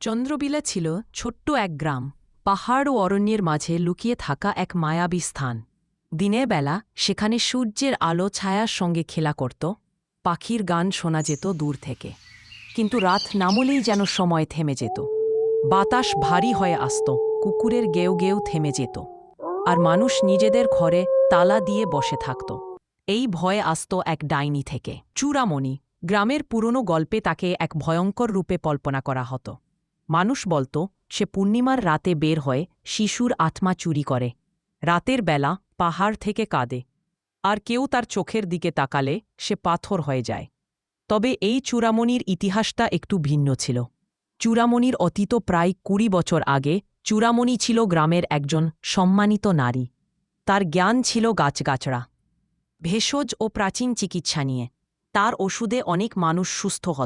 চন্দ্রবিলা ছিল ছোট্ট এক গ্রাম, পাহাড় ও অরণ্যের মাঝে লুকিয়ে থাকা এক মায়াবী স্থান। দিনের বেলা সেখানে সূর্যের আলো ছায়ার সঙ্গে খেলা করত, পাখির গান শোনা যেত দূর থেকে। কিন্তু রাত নামলেই যেন সময় থেমে যেত। বাতাস ভারী হয়ে আসত, কুকুরের গেউ গেউ থেমে যেত। আর মানুষ নিজেদের ঘরে তালা দিয়ে বসে থাকত। এই ভয় আসত এক ডাইনি থেকে। চূড়ামণি, গ্রামের পুরনো গল্পে তাকে এক ভয়ঙ্কর রূপে কল্পনা করা হতো। মানুষ বলতো, সে পূর্ণিমার রাতে বের হয়ে, শিশুর আত্মা চুরি করে। রাতের বেলা পাহাড় থেকে কাঁদে। আর কেউ তার চোখের দিকে তাকালে সে পাথর হয়ে যায়। তবে এই চূড়ামণির ইতিহাসটা একটু ভিন্ন ছিল। চূড়ামণির অতীত প্রায় কুড়ি বছর আগে চূড়ামণি ছিল গ্রামের একজন সম্মানিত নারী। তার জ্ঞান ছিল গাছগাছড়া। ভেষজ ও প্রাচীন চিকিৎসা নিয়ে। তার ওষুধে অনেক মানুষ সুস্থ হত।